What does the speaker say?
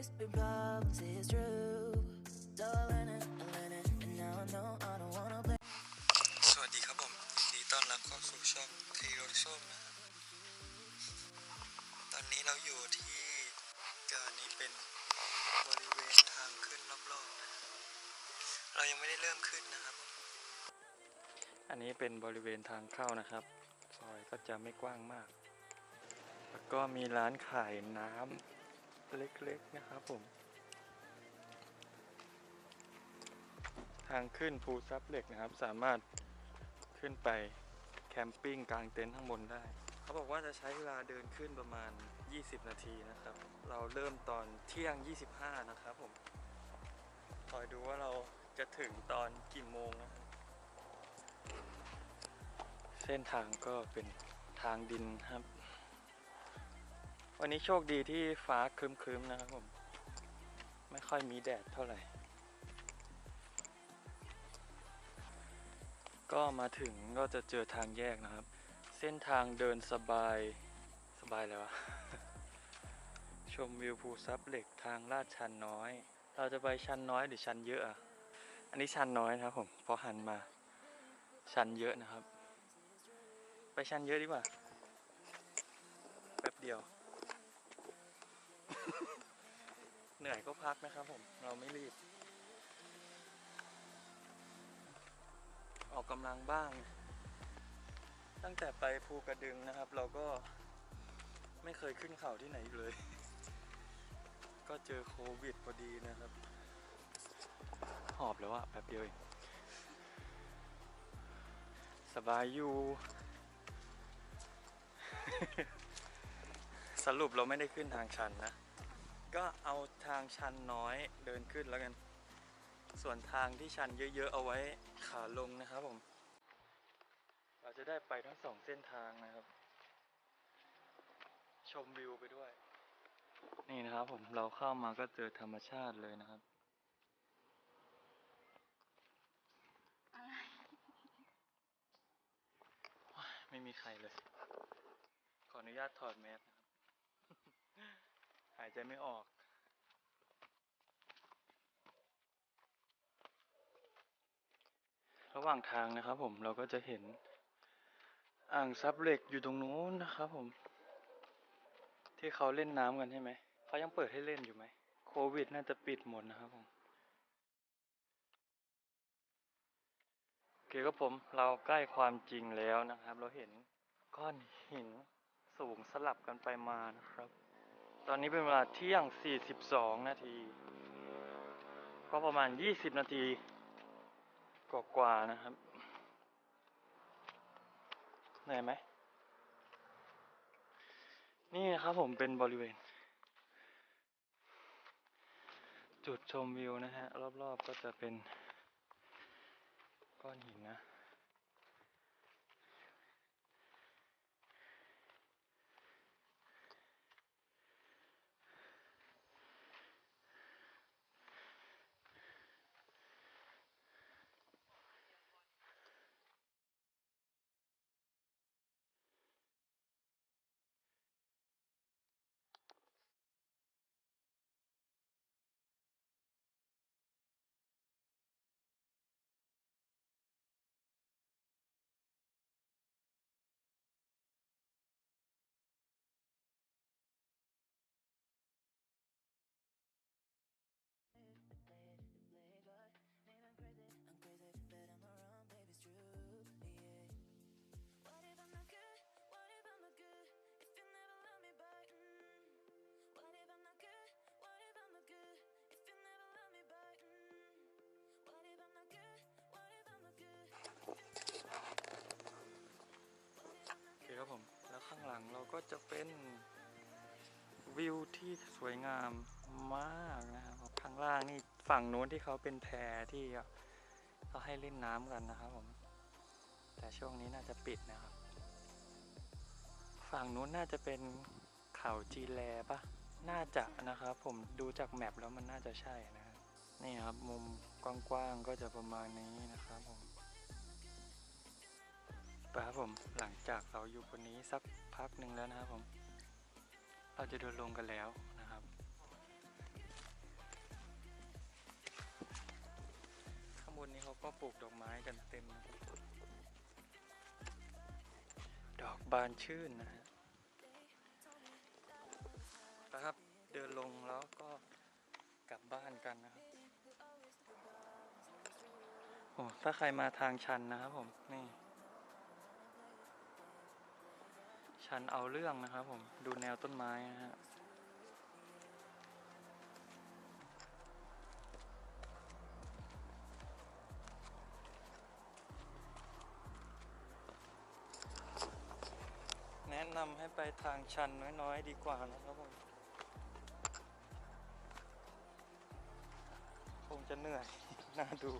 always bring problems, it's true. So I learned it, I learned it, and now I know I don't wanna play. สวัสดีครับผมยินดีต้อนรับเข้าสู่ช่องทีรถส้มนะครับตอนนี้เราอยู่ที่การนี้เป็นบริเวณทางขึ้นรอบๆนะเรายังไม่ได้เริ่มขึ้นนะครับผมอันนี้เป็นบริเวณทางเข้านะครับ ซอยก็จะไม่กว้างมาก แล้วก็มีร้านขายน้ำ เล็กๆนะครับผม ทางขึ้นภูซับเหล็กนะครับ สามารถขึ้นไปแคมปิ้งกลางเต็นท์ข้างบนได้ เขาบอกว่าจะใช้เวลาเดินขึ้นประมาณ 20 นาทีนะครับ เราเริ่มตอนเที่ยง 25 นะครับผม คอยดูว่าเราจะถึงตอนกี่โมงนะครับเส้นทางก็เป็นทางดินครับ วันนี้โชคดีที่ฟ้าครึ้มๆนะครับผม ไม่ค่อยมีแดดเท่าไหร่ ก็มาถึงก็จะเจอทางแยกนะครับ เส้นทางเดินสบายสบายเลยวะ ชมวิวภูซับเหล็กทางลาดชันน้อย เราจะไปชันน้อยหรือชันเยอะอะอันนี้ชันน้อยนะครับผมพอหันมา ชันเยอะนะครับ ไปชันเยอะดีกว่า แป๊บเดียว เหนื่อยก็พักนะครับผม เราไม่รีบ ออกกำลังบ้าง ตั้งแต่ไปภูกระดึงนะครับ เราก็ไม่เคยขึ้นเขาที่ไหนเลย ก็เจอโควิดพอดีนะครับ หอบแล้วอะแป๊บเดียวเองสบายอยู่ สรุปเราไม่ได้ขึ้นทางชันนะ ก็เอาทางชันน้อยเดินขึ้นแล้วกัน ส่วนทางที่ชันเยอะๆเอาไว้ขาลงนะครับผม เราจะได้ไปทั้งสองเส้นทางนะครับ ชมวิวไปด้วย นี่นะครับผมเราเข้ามาก็เจอธรรมชาติเลยนะครับไม่มีใครเลย ขออนุญาตถอดแมส หายใจไม่ออก ระหว่างทางนะครับผมเราก็จะเห็นอ่างซับเหล็กอยู่ตรงนู้นนะครับผม ที่เขาเล่นน้ำกันใช่ไหมเขายังเปิดให้เล่นอยู่ไหมโควิดน่าจะปิดหมดนะครับผมโอเคครับผมเราใกล้ความจริงแล้วนะครับ เราเห็นก้อนหินสูงสลับกันไปมานะครับ ตอนนี้เป็นเวลาเที่ยง 42 นาที ก็ประมาณ 20 นาทีกว่าๆนะครับ เหนื่อยไหม นี่นะครับผมเป็นบริเวณ จุดชมวิวนะฮะ รอบๆก็จะเป็นก้อนหินนะ ข้างหลังเราก็จะเป็นวิวที่สวยงามมากนะครับข้างล่างนี่ฝั่งนู้นที่เขาเป็นแพที่เขาให้เล่นน้ำกันนะครับผมแต่ช่วงนี้น่าจะปิดนะครับ ฝั่งนู้นน่าจะเป็นเขาจีแลปะน่าจะนะครับ ผมดูจากแมปแล้วมันน่าจะใช่นะนี่ครับมุมกว้างๆก็จะประมาณนี้นะครับผม ไปครับผมหลังจากเราอยู่บนนี้สักพักหนึ่งแล้วนะครับผม เราจะเดินลงกันแล้วนะครับข้างบนนี้เขาก็ปลูกดอกไม้กันเต็มนะดอกบานชื่นนะฮะนะครับเดินลงแล้วก็กลับบ้านกันนะครับโอ้ถ้าใครมาทางชันนะครับผมนี่ ชันเอาเรื่องนะครับผม ดูแนวต้นไม้นะฮะแนะนำให้ไปทางชันน้อยๆ ดีกว่านะครับผม คงจะเหนื่อย น่าดู